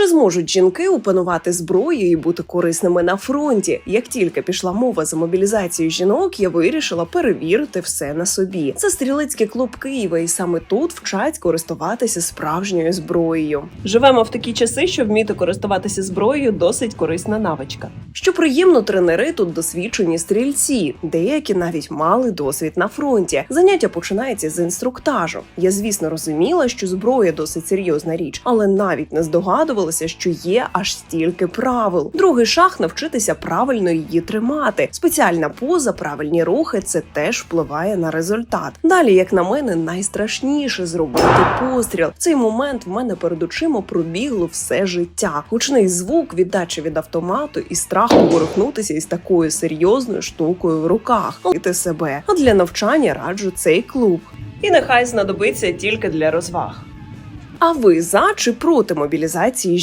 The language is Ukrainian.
Чи зможуть жінки опанувати зброю і бути корисними на фронті? Як тільки пішла мова за мобілізацію жінок, я вирішила перевірити все на собі. Це стрілецький клуб Києва, і саме тут вчать користуватися справжньою зброєю. Живемо в такі часи, що вміти користуватися зброєю досить корисна навичка. Що приємно, тренери тут досвідчені стрільці, деякі навіть мали досвід на фронті. Заняття починається з інструктажу. Я, звісно, розуміла, що зброя досить серйозна річ, але навіть не здогадувалася, що є аж стільки правил. Другий шаг навчитися правильно її тримати. Спеціальна поза, правильні рухи це теж впливає на результат. Далі, як на мене, найстрашніше зробити постріл. В цей момент в мене перед очима пробігло все життя. Гучний звук, віддача від автомату і страх поворухнутися із такою серйозною штукою в руках. Лити себе. А для навчання раджу цей клуб. І нехай знадобиться тільки для розваг. А ви за чи проти мобілізації